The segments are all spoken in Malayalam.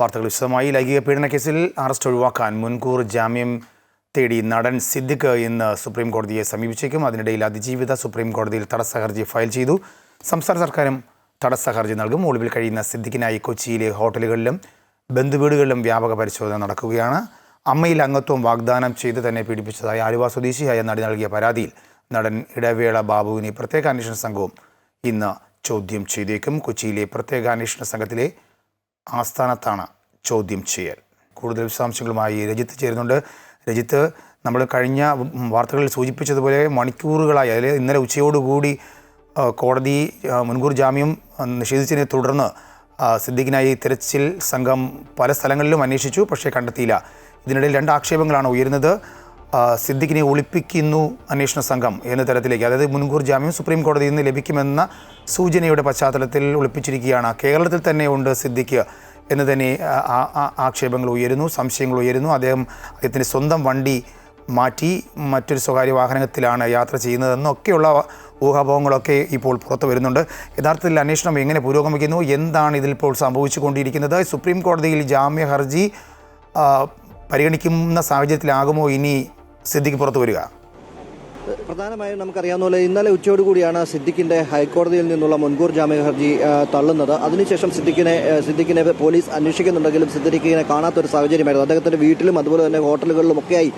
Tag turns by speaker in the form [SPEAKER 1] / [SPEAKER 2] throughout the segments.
[SPEAKER 1] വാർത്തകൾ വിശദമായി. ലൈംഗിക പീഡന കേസിൽ അറസ്റ്റ് ഒഴിവാക്കാൻ മുൻകൂർ ജാമ്യം തേടി നടൻ സിദ്ദിഖ് ഇന്ന് സുപ്രീം കോടതിയെ സമീപിച്ചേക്കും. അതിനിടയിൽ അതിജീവിത സുപ്രീം കോടതിയിൽ തടസ്സ ഹർജി ഫയൽ ചെയ്തു. സംസ്ഥാന സർക്കാരും തടസ്സ ഹർജി നൽകും. ഒളിവിൽ കഴിയുന്ന സിദ്ദിഖിനായി കൊച്ചിയിലെ ഹോട്ടലുകളിലും ബന്ധുവീടുകളിലും വ്യാപക പരിശോധന നടക്കുകയാണ്. അമ്മയിൽ അംഗത്വം വാഗ്ദാനം ചെയ്ത് തന്നെ പീഡിപ്പിച്ചതായി ആലുവ സ്വദേശിയായ നടി നൽകിയ പരാതിയിൽ നടൻ ഇടവേള ബാബുവിനെ പ്രത്യേക അന്വേഷണ സംഘവും ഇന്ന് ചോദ്യം ചെയ്തേക്കും. കൊച്ചിയിലെ പ്രത്യേക അന്വേഷണ സംഘത്തിലെ ആസ്ഥാനത്താണ് ചോദ്യം ചെയ്യൽ. കൂടുതൽ വിശദാംശങ്ങളുമായി രജിത്ത് ചേരുന്നുണ്ട്. രജിത്ത് നമ്മൾ കഴിഞ്ഞ വാർത്തകളിൽ സൂചിപ്പിച്ചതുപോലെ മണിക്കൂറുകളായി അതിൽ ഇന്നലെ ഉച്ചയോടുകൂടി കോടതി മുൻകൂർ ജാമ്യം നിഷേധിച്ചതിനെ തുടർന്ന് സിദ്ദീഖിനായി തിരച്ചിൽ സംഘം പല സ്ഥലങ്ങളിലും അന്വേഷിച്ചു പക്ഷേ കണ്ടെത്തിയില്ല. ഇതിനിടയിൽ രണ്ട് ആക്ഷേപങ്ങളാണ് ഉയരുന്നത്. സിദ്ദിഖിനെ ഒളിപ്പിക്കുന്നു അന്വേഷണ സംഘം എന്ന തരത്തിലേക്ക്. അതായത് മുൻകൂർ ജാമ്യം സുപ്രീം കോടതിയിൽ നിന്ന് ലഭിക്കുമെന്ന സൂചനയുടെ പശ്ചാത്തലത്തിൽ ഒളിപ്പിച്ചിരിക്കുകയാണ്. കേരളത്തിൽ തന്നെ ഉണ്ട് സിദ്ദിഖ് എന്ന് തന്നെ ആക്ഷേപങ്ങൾ ഉയരുന്നു സംശയങ്ങൾ ഉയരുന്നു. അദ്ദേഹം അദ്ദേഹത്തിന്റെ സ്വന്തം വണ്ടി മാറ്റി മറ്റൊരു സ്വകാര്യ വാഹനത്തിലാണ് യാത്ര ചെയ്യുന്നതെന്നൊക്കെയുള്ള ഊഹാപോഹങ്ങളൊക്കെ ഇപ്പോൾ പുറത്തു വരുന്നുണ്ട്. യഥാർത്ഥത്തിൽ അന്വേഷണം എങ്ങനെ പുരോഗമിക്കുന്നു എന്താണ് ഇതിൽ ഇപ്പോൾ സംഭവിച്ചുകൊണ്ടിരിക്കുന്നത് സുപ്രീം കോടതിയിൽ ജാമ്യ ഹർജി പരിഗണിക്കുന്ന സാഹചര്യത്തിലാകുമോ ഇനി സിദ്ദിഖ് പുറത്തു വരിക.
[SPEAKER 2] പ്രധാനമായും നമുക്കറിയാവുന്ന പോലെ ഇന്നലെ ഉച്ചയോടുകൂടിയാണ് സിദ്ദിഖിന്റെ ഹൈക്കോടതിയിൽ നിന്നുള്ള മുൻകൂർ ജാമ്യ ഹർജി തള്ളുന്നത്. അതിനുശേഷം സിദ്ദിഖിനെ സിദ്ദിഖിനെ പോലീസ് അന്വേഷിക്കുന്നുണ്ടെങ്കിലും സിദ്ദിഖിനെ കാണാത്തൊരു സാഹചര്യമായിരുന്നു. അദ്ദേഹത്തിന്റെ വീട്ടിലും അതുപോലെ തന്നെ ഹോട്ടലുകളിലും ഒക്കെയായി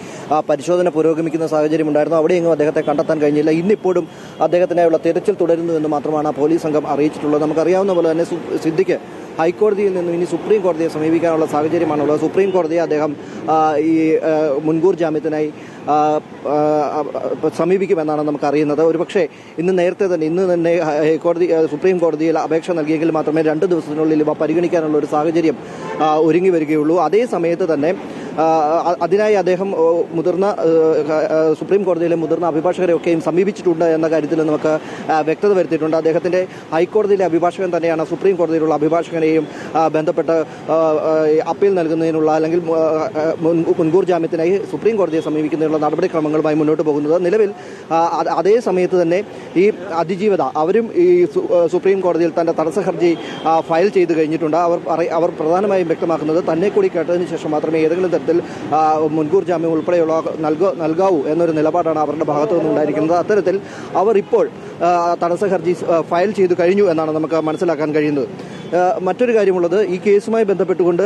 [SPEAKER 2] പരിശോധന പുരോഗമിക്കുന്ന സാഹചര്യം ഉണ്ടായിരുന്നു അവിടെയെങ്കിലും അദ്ദേഹത്തെ കണ്ടെത്താൻ കഴിഞ്ഞില്ല. ഇന്നിപ്പോഴും അദ്ദേഹത്തിനായുള്ള തിരച്ചിൽ തുടരുന്നു എന്ന് മാത്രമാണ് പോലീസ് സംഘം അറിയിച്ചിട്ടുള്ളത്. നമുക്കറിയാവുന്ന പോലെ തന്നെ സിദ്ദിഖ് ഹൈക്കോടതിയിൽ നിന്നും ഇനി സുപ്രീം കോടതിയെ സമീപിക്കാനുള്ള സാഹചര്യമാണുള്ളത്. സുപ്രീം കോടതിയെ അദ്ദേഹം ഈ മുൻകൂർ ജാമ്യത്തിനായി സമീപിക്കുമെന്നാണ് നമുക്കറിയുന്നത്. ഒരുപക്ഷെ ഇന്ന് നേരത്തെ തന്നെ ഇന്ന് തന്നെ ഹൈക്കോടതി സുപ്രീം കോടതിയിൽ അപേക്ഷ നൽകിയെങ്കിൽ മാത്രമേ രണ്ട് ദിവസത്തിനുള്ളിൽ ഇവ പരിഗണിക്കാനുള്ള ഒരു സാഹചര്യം ഒരുങ്ങി വരികയുള്ളൂ. അതേ സമയത്ത് തന്നെ അതിനായി അദ്ദേഹം മുതിർന്ന സുപ്രീം കോടതിയിലെ മുതിർന്ന അഭിഭാഷകരെ ഒക്കെയും സമീപിച്ചിട്ടുണ്ട് എന്ന കാര്യത്തിൽ നമുക്ക് വ്യക്തത വരുത്തിയിട്ടുണ്ട്. അദ്ദേഹത്തിന്റെ ഹൈക്കോടതിയിലെ അഭിഭാഷകൻ തന്നെയാണ് സുപ്രീം കോടതിയിലുള്ള അഭിഭാഷകനെയും ബന്ധപ്പെട്ട് അപ്പീൽ നൽകുന്നതിനുള്ള അല്ലെങ്കിൽ മുൻകൂർ ജാമ്യത്തിനായി സുപ്രീം കോടതിയെ സമീപിക്കുന്നതിനുള്ള നടപടിക്രമങ്ങളുമായി മുന്നോട്ട് പോകുന്നത്. നിലവിൽ അതേ സമയത്ത് തന്നെ ഈ അതിജീവത അവരും ഈ സുപ്രീം കോടതിയിൽ തന്റെ തടസ്സ ഹർജി ഫയൽ ചെയ്ത് കഴിഞ്ഞിട്ടുണ്ട്. അവർ അവർ പ്രധാനമായും വ്യക്തമാക്കുന്നത് തന്നെ കൂടി കേട്ടതിന് ശേഷം മാത്രമേ ഏതെങ്കിലും തരത്തിൽ ആ, മുൻകൂർ ജാമ്യം ഉൾപ്പെടെയുള്ള നൽക നൽകാവൂ എന്നൊരു നിലപാടാണ് അവരുടെ ഭാഗത്തു നിന്നുണ്ടായിരിക്കുന്നത്. അത്തരത്തിൽ അവർ ഇപ്പോൾ തടസ്സ ഹർജി ഫയൽ ചെയ്തു കഴിഞ്ഞു എന്നാണ് നമുക്ക് മനസ്സിലാക്കാൻ കഴിയുന്നത്. മറ്റൊരു കാര്യമുള്ളത് ഈ കേസുമായി ബന്ധപ്പെട്ടുകൊണ്ട്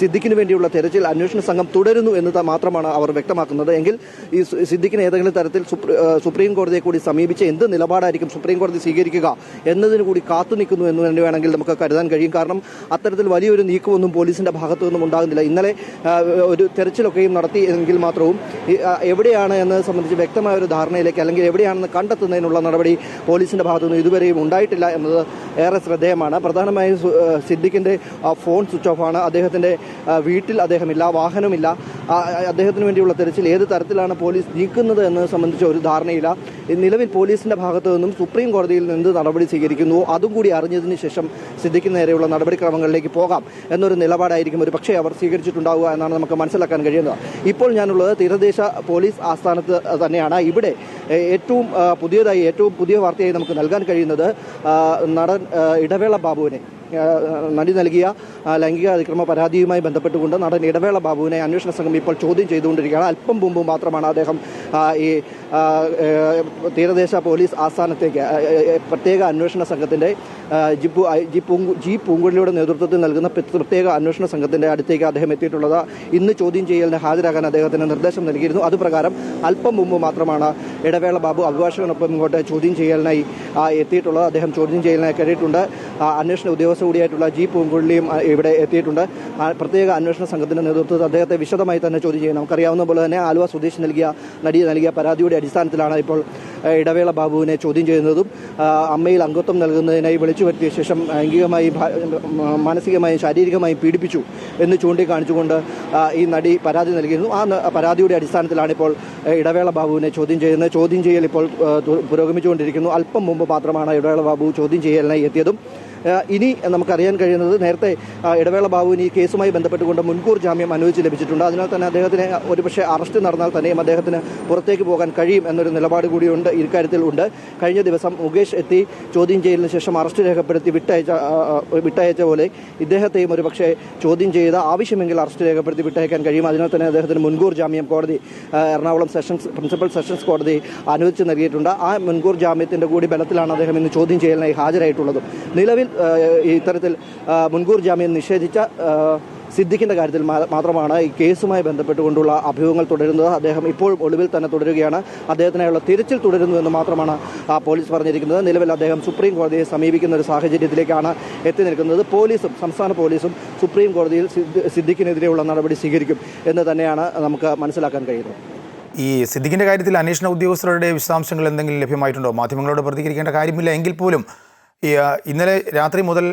[SPEAKER 2] സിദ്ദിഖിന് വേണ്ടിയുള്ള തെരച്ചിൽ അന്വേഷണ സംഘം തുടരുന്നു എന്ന് മാത്രമാണ് അവർ വ്യക്തമാക്കുന്നത്. എങ്കിൽ ഈ സിദ്ദിഖിന് ഏതെങ്കിലും തരത്തിൽ സുപ്രീം കോടതിയെ കൂടി സമീപിച്ച് എന്ത് നിലപാടായിരിക്കും സുപ്രീം കോടതി സ്വീകരിക്കുക എന്നതിന് കൂടി കാത്തു നിൽക്കുന്നു എന്ന് തന്നെ വേണമെങ്കിൽ നമുക്ക് കരുതാൻ കഴിയും. കാരണം അത്തരത്തിൽ വലിയൊരു നീക്കമൊന്നും പോലീസിന്റെ ഭാഗത്തു നിന്നും ഉണ്ടാകുന്നില്ല. ഇന്നലെ ഒരു തെരച്ചിലൊക്കെയും നടത്തി എങ്കിൽ മാത്രവും എവിടെയാണ് എന്നത് സംബന്ധിച്ച് വ്യക്തമായ ഒരു ധാരണയിലേക്ക് അല്ലെങ്കിൽ എവിടെയാണെന്ന് കണ്ടെത്തുന്നതിനുള്ള നടപടി പോലീസിന്റെ ഭാഗത്തു നിന്ന് ഇതുവരെയും ഉണ്ടായിട്ടില്ല എന്നത് ഏറെ ശ്രദ്ധേയമാണ്. പ്രധാനമായും സു- ആ, സിദ്ദിഖിന്റെ ആ, ഫോൺ സ്വിച്ച് ഓഫ് ആണ് അദ്ദേഹത്തിന്റെ വീട്ടിൽ അദ്ദേഹമില്ല വാഹനമില്ല. അദ്ദേഹത്തിന് വേണ്ടിയുള്ള തെരച്ചിൽ ഏത് തരത്തിലാണ് പോലീസ് നീക്കുന്നത് എന്നത് സംബന്ധിച്ച ഒരു ധാരണയില്ല. നിലവിൽ പോലീസിന്റെ ഭാഗത്തു നിന്നും സുപ്രീം കോടതിയിൽ നിന്ന് നടപടി സ്വീകരിക്കുന്നു. അതും കൂടി അറിഞ്ഞതിന് ശേഷം സിദ്ദിഖിന് നേരെയുള്ള നടപടിക്രമങ്ങളിലേക്ക് പോകാം എന്നൊരു നിലപാടായിരിക്കും. ഒരു പക്ഷേ അവർ സ്വീകരിച്ചിട്ടുണ്ടാവുക എന്നാണ് നമുക്ക് മനസ്സിലാക്കാൻ കഴിയുന്നത്. ഇപ്പോൾ ഞാനുള്ളത് തീരദേശ പോലീസ് ആസ്ഥാനത്ത് തന്നെയാണ്. ഇവിടെ ഏറ്റവും പുതിയതായി ഏറ്റവും പുതിയ വാർത്തയായി നമുക്ക് നൽകാൻ കഴിയുന്നത് നടൻ ഇടവേള ബാബുവിനെ. നടി നൽകിയ ലൈംഗിക അതിക്രമ പരാതിയുമായി ബന്ധപ്പെട്ടുകൊണ്ട് നടൻ ഇടവേള ബാബുവിനെ അന്വേഷണ സംഘം ഇപ്പോൾ ചോദ്യം ചെയ്തുകൊണ്ടിരിക്കുകയാണ്. അല്പം മുമ്പ് മാത്രമാണ് അദ്ദേഹം ഈ തീരദേശ പോലീസ് ആസ്ഥാനത്തേക്ക് പ്രത്യേക അന്വേഷണ സംഘത്തിന്റെ ആ, ജിപ്പു ജി പൂങ്കു ജി പൂങ്കുഴിയുടെ നേതൃത്വത്തിൽ നൽകുന്ന പ്ര- പ്രത്യേക അന്വേഷണ സംഘത്തിന്റെ അടുത്തേക്ക് അദ്ദേഹം എത്തിയിട്ടുള്ളത്. ഇന്ന് ചോദ്യം ചെയ്യലിന് ഹാജരാകാൻ അദ്ദേഹത്തിന് നിർദ്ദേശം നൽകിയിരുന്നു. അതുപ്രകാരം അല്പം മുമ്പ് മാത്രമാണ് ഇടവേള ബാബു അഭിഭാഷകനൊപ്പം ഇങ്ങോട്ട് ചോദ്യം ചെയ്യലിനായി എത്തിയിട്ടുള്ളത്. അദ്ദേഹം ചോദ്യം ചെയ്യലിനായി കയറിയിട്ടുണ്ട്. അന്വേഷണ ഉദ്യോഗസ്ഥ കൂടിയായിട്ടുള്ള ജി പൂങ്കുഴിയും ഇവിടെ എത്തിയിട്ടുണ്ട്. പ്രത്യേക അന്വേഷണ സംഘത്തിന്റെ നേതൃത്വത്തിൽ അദ്ദേഹത്തെ വിശദമായി തന്നെ ചോദ്യം ചെയ്യണം. നമുക്കറിയാവുന്ന പോലെ തന്നെ ആലുവ സ്വദേശി നൽകിയ നടി നൽകിയ പരാതിയുടെ അടിസ്ഥാനത്തിലാണ് ഇപ്പോൾ ഇടവേള ബാബുവിനെ ചോദ്യം ചെയ്യുന്നതും അമ്മയിൽ അംഗത്വം നൽകുന്നതിനായി വിളിച്ചു വരുത്തിയ ശേഷം ലൈംഗികമായി മാനസികമായും ശാരീരികമായും പീഡിപ്പിച്ചു എന്ന് ചൂണ്ടിക്കാണിച്ചുകൊണ്ട് ഈ നടി പരാതി നൽകിയിരുന്നു. ആ പരാതിയുടെ അടിസ്ഥാനത്തിലാണ് ഇപ്പോൾ ഇടവേള ബാബുവിനെ ചോദ്യം ചെയ്യുന്നത്. ചോദ്യം ചെയ്യൽ ഇപ്പോൾ പുരോഗമിച്ചുകൊണ്ടിരിക്കുന്നു. അല്പം മുമ്പ് മാത്രമാണ് ഇടവേള ബാബു ചോദ്യം ചെയ്യലിനായി എത്തിയതും ഇനി നമുക്കറിയാൻ കഴിയുന്നത് നേരത്തെ ഇടവേള ബാബുവിന് ഈ കേസുമായി ബന്ധപ്പെട്ടുകൊണ്ട് മുൻകൂർ ജാമ്യം അനുവദിച്ച് ലഭിച്ചിട്ടുണ്ട്. അതിനാൽ തന്നെ അദ്ദേഹത്തിന് ഒരുപക്ഷെ അറസ്റ്റ് നടന്നാൽ തന്നെയും അദ്ദേഹത്തിന് പുറത്തേക്ക് പോകാൻ കഴിയും എന്നൊരു നിലപാട് കൂടിയുണ്ട് ഇക്കാര്യത്തിൽ ഉണ്ട്. കഴിഞ്ഞ ദിവസം മുകേഷ് എത്തി ചോദ്യം ചെയ്യലിന് ശേഷം അറസ്റ്റ് രേഖപ്പെടുത്തി വിട്ടയച്ച വിട്ടയച്ച പോലെ ഇദ്ദേഹത്തെയും ഒരുപക്ഷെ ചോദ്യം ചെയ്ത ആവശ്യമെങ്കിൽ അറസ്റ്റ് രേഖപ്പെടുത്തി വിട്ടയക്കാൻ കഴിയും. അതിനാൽ തന്നെ അദ്ദേഹത്തിന് മുൻകൂർ ജാമ്യം കോടതി എറണാകുളം സെഷൻസ് പ്രിൻസിപ്പൽ സെഷൻസ് കോടതി അനുവദിച്ച് നൽകിയിട്ടുണ്ട്. ആ മുൻകൂർ ജാമ്യത്തിന്റെ കൂടി ബലത്തിലാണ് അദ്ദേഹം ഇന്ന് ചോദ്യം ചെയ്യലിനായി ഹാജരായിട്ടുള്ളത്. നിലവിൽ ഇത്തരത്തിൽ മുൻകൂർ ജാമ്യം നിഷേധിച്ച സിദ്ദിഖിന്റെ കാര്യത്തിൽ മാത്രമാണ് ഈ കേസുമായി ബന്ധപ്പെട്ടുകൊണ്ടുള്ള അഭ്യൂഹങ്ങൾ തുടരുന്നത്. അദ്ദേഹം ഇപ്പോൾ ഒളിവിൽ തന്നെ തുടരുകയാണ്. അദ്ദേഹത്തിനായുള്ള തിരച്ചിൽ തുടരുന്നു എന്ന് മാത്രമാണ് പോലീസ് പറഞ്ഞിരിക്കുന്നത്. നിലവിൽ അദ്ദേഹം സുപ്രീം കോടതിയെ സമീപിക്കുന്ന ഒരു സാഹചര്യത്തിലേക്കാണ് എത്തി നിൽക്കുന്നത്. പോലീസും സംസ്ഥാന പോലീസും സുപ്രീം കോടതിയിൽ സിദ്ദി- സിദ്ദിഖിനെതിരെയുള്ള നടപടി സ്വീകരിക്കും എന്ന് തന്നെയാണ് നമുക്ക് മനസ്സിലാക്കാൻ കഴിയുന്നത്.
[SPEAKER 1] ഈ സിദ്ദിഖിന്റെ കാര്യത്തിൽ അന്വേഷണ ഉദ്യോഗസ്ഥരുടെ വിശദാംശങ്ങൾ എന്തെങ്കിലും ലഭ്യമായിട്ടുണ്ടോ? മാധ്യമങ്ങളോട് പ്രതികരിക്കേണ്ട കാര്യമില്ല. എങ്കിൽ പോലും ഇന്നലെ രാത്രി മുതൽ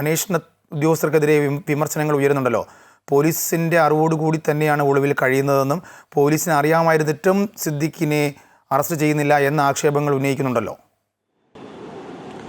[SPEAKER 1] അന്വേഷണ ഉദ്യോഗസ്ഥർക്കെതിരെ വിമർശനങ്ങൾ ഉയരുന്നുണ്ടല്ലോ. പോലീസിന്റെ അറിവോടുകൂടി തന്നെയാണ് ഒളിവിൽ കഴിയുന്നതെന്നും പോലീസിന് അറിയാമായിരുന്നിട്ടും സിദ്ദിഖിനെ അറസ്റ്റ് ചെയ്യുന്നില്ല എന്ന ആക്ഷേപങ്ങൾ ഉന്നയിക്കുന്നുണ്ടല്ലോ.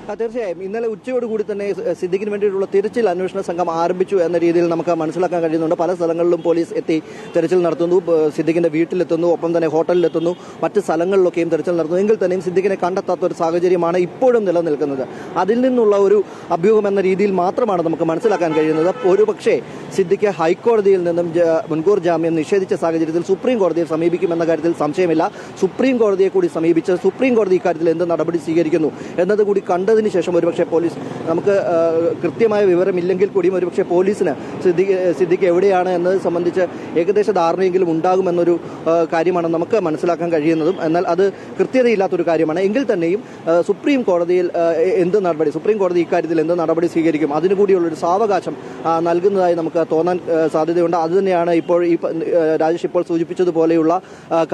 [SPEAKER 2] തീർച്ചയായും. ഇന്നലെ ഉച്ചയോടുകൂടി തന്നെ സിദ്ദിഖിന് വേണ്ടിയിട്ടുള്ള തിരച്ചിൽ അന്വേഷണ സംഘം ആരംഭിച്ചു എന്ന രീതിയിൽ നമുക്ക് മനസ്സിലാക്കാൻ കഴിയുന്നുണ്ട്. പല സ്ഥലങ്ങളിലും പോലീസ് എത്തി തെരച്ചിൽ നടത്തുന്നു. സിദ്ദിഖിന്റെ വീട്ടിലെത്തുന്നു ഒപ്പം തന്നെ ഹോട്ടലിലെത്തുന്നു മറ്റ് സ്ഥലങ്ങളിലൊക്കെയും തെരച്ചിൽ നടത്തുന്നു. എങ്കിൽ തന്നെയും സിദ്ദിഖിനെ കണ്ടെത്താത്ത ഒരു സാഹചര്യമാണ് ഇപ്പോഴും നിലനിൽക്കുന്നത്. അതിൽ നിന്നുള്ള ഒരു അഭ്യൂഹം എന്ന രീതിയിൽ മാത്രമാണ് നമുക്ക് മനസ്സിലാക്കാൻ കഴിയുന്നത്. ഒരുപക്ഷേ സിദ്ദിഖ് ഹൈക്കോടതിയിൽ നിന്നും മുൻകൂർ ജാമ്യം നിഷേധിച്ച സാഹചര്യത്തിൽ സുപ്രീം കോടതിയെ സമീപിക്കുമെന്ന കാര്യത്തിൽ സംശയമില്ല. സുപ്രീം കോടതിയെ കൂടി സമീപിച്ച് സുപ്രീം കോടതി ഇക്കാര്യത്തിൽ എന്ത് നടപടി സ്വീകരിക്കുന്നു എന്നത് കൂടി കണ്ടതിന് ശേഷം ഒരുപക്ഷെ പോലീസ് നമുക്ക് കൃത്യമായ വിവരമില്ലെങ്കിൽ കൂടിയും ഒരുപക്ഷെ പോലീസിന് സിദ്ദിഖ് സിദ്ദിഖ് എവിടെയാണ് എന്നത് സംബന്ധിച്ച് ഏകദേശ ധാരണയെങ്കിലും ഉണ്ടാകുമെന്നൊരു കാര്യമാണ് നമുക്ക് മനസ്സിലാക്കാൻ കഴിയുന്നതും. എന്നാൽ അത് കൃത്യതയില്ലാത്തൊരു കാര്യമാണ്. എങ്കിൽ തന്നെയും സുപ്രീം കോടതിയിൽ എന്ത് നടപടി സുപ്രീം കോടതി ഇക്കാര്യത്തിൽ എന്ത് നടപടി സ്വീകരിക്കും? അതിനു കൂടിയുള്ളൊരു സാവകാശം നൽകുന്നതായി നമുക്ക് തോന്നാൻ സാധ്യതയുണ്ട്. അതുതന്നെയാണ് ഇപ്പോൾ ഈ രാജേഷ് ഇപ്പോൾ സൂചിപ്പിച്ചതുപോലെയുള്ള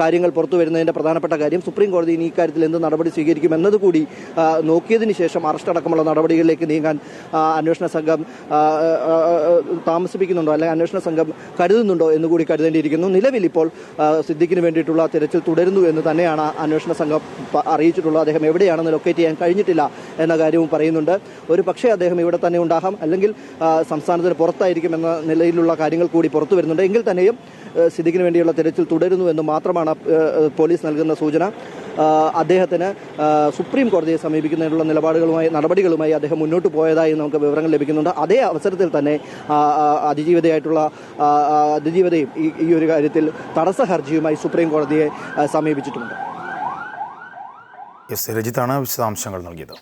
[SPEAKER 2] കാര്യങ്ങൾ പുറത്തു വരുന്നതിന്റെ പ്രധാനപ്പെട്ട കാര്യം. സുപ്രീം കോടതി ഇനി ഇക്കാര്യത്തിൽ എന്ത് നടപടി സ്വീകരിക്കും എന്നതുകൂടി നോക്കിയതിന് ശേഷം അറസ്റ്റ് അടക്കമുള്ള നടപടികളിലേക്ക് നീങ്ങാൻ അന്വേഷണ സംഘം താമസിപ്പിക്കുന്നുണ്ടോ അല്ലെങ്കിൽ അന്വേഷണ സംഘം കരുതുന്നുണ്ടോ എന്ന് കൂടി കരുതേണ്ടിയിരിക്കുന്നു. നിലവിൽ ഇപ്പോൾ സിദ്ദിഖിന് വേണ്ടിയിട്ടുള്ള തിരച്ചിൽ തുടരുന്നു എന്ന് തന്നെയാണ് അന്വേഷണ സംഘം അറിയിച്ചിട്ടുള്ളത്. അദ്ദേഹം എവിടെയാണെന്ന് ലൊക്കേറ്റ് ചെയ്യാൻ കഴിഞ്ഞിട്ടില്ല എന്ന കാര്യവും പറയുന്നുണ്ട്. ഒരു പക്ഷേ അദ്ദേഹം ഇവിടെ തന്നെ ഉണ്ടാകാം അല്ലെങ്കിൽ സംസ്ഥാനത്തിന് പുറത്തായിരിക്കും എന്ന നിലയിലുള്ള കാര്യങ്ങൾ കൂടി പുറത്തു വരുന്നുണ്ട്. എങ്കിൽ തന്നെയും സിദ്ദിഖിന് വേണ്ടിയുള്ള തിരച്ചിൽ തുടരുന്നു എന്ന് മാത്രമാണ് പോലീസ് നൽകുന്ന സൂചന. അദ്ദേഹത്തിന് സുപ്രീം കോടതിയെ സമീപിക്കുന്നതിനുള്ള നിലപാടുകളുമായി നടപടികളുമായി അദ്ദേഹം മുന്നോട്ട് പോയതായി നമുക്ക് വിവരങ്ങൾ ലഭിക്കുന്നുണ്ട്. അതേ അവസരത്തിൽ തന്നെ അതിജീവിതയായിട്ടുള്ള അതിജീവിതയും ഈ ഒരു കാര്യത്തിൽ തടസ്സ ഹർജിയുമായി സുപ്രീം കോടതിയെ സമീപിച്ചിട്ടുണ്ട്.
[SPEAKER 1] എസ് രജിത്താണ് വിശദാംശങ്ങൾ നൽകിയത്.